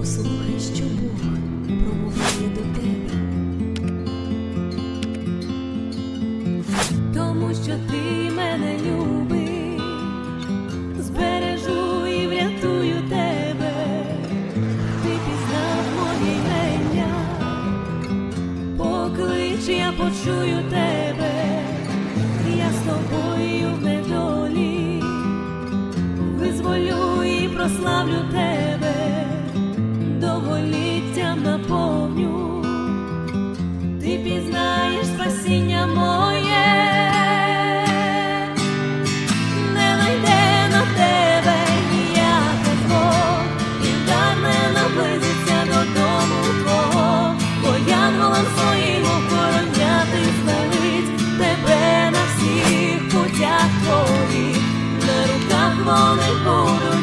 Послухай, що Бог промовляє до тебе, тому що ти мене любиш, збережу і врятую тебе, ти пізнав моє ім'я, поклич, я почую тебе, я з тобою в недолі, визволю і прославлю тебе. mama me por